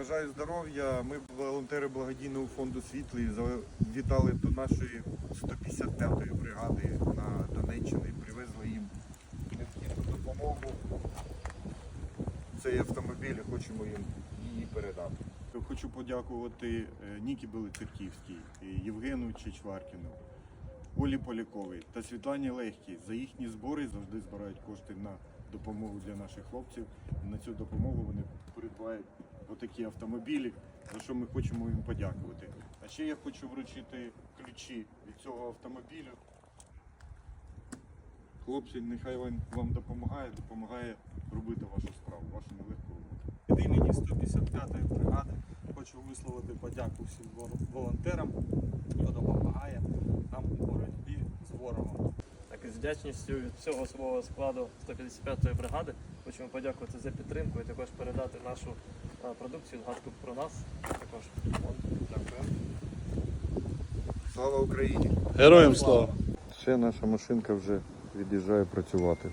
Бажаю здоров'я. Ми волонтери благодійного фонду світлий завітали до нашої 155-ї бригади на Донеччині. Привезли їм необхідну допомогу. Цей автомобіль хочемо їм її передати. Хочу подякувати е, Нікі Белоцерківській, е, Євгену Чечваркіну, Олі Поляковій та Світлані Легкій за їхні збори завжди збирають кошти на допомогу для наших хлопців. На цю допомогу вони придбають отакі автомобілі, за що ми хочемо їм подякувати. А ще я хочу вручити ключі від цього автомобілю. Хлопці, нехай вам допомагає, допомагає робити вашу справу, вашу нелегку роботу. Від імені 155-ї бригади хочу висловити подяку всім волонтерам, хто допомагає з вдячністю від всього свого складу 155-ї бригади хочемо подякувати за підтримку і також передати нашу продукцію, згадку про нас. Також. Дякую. Слава Україні! Героям слава! Ще наша машинка вже від'їжджає працювати.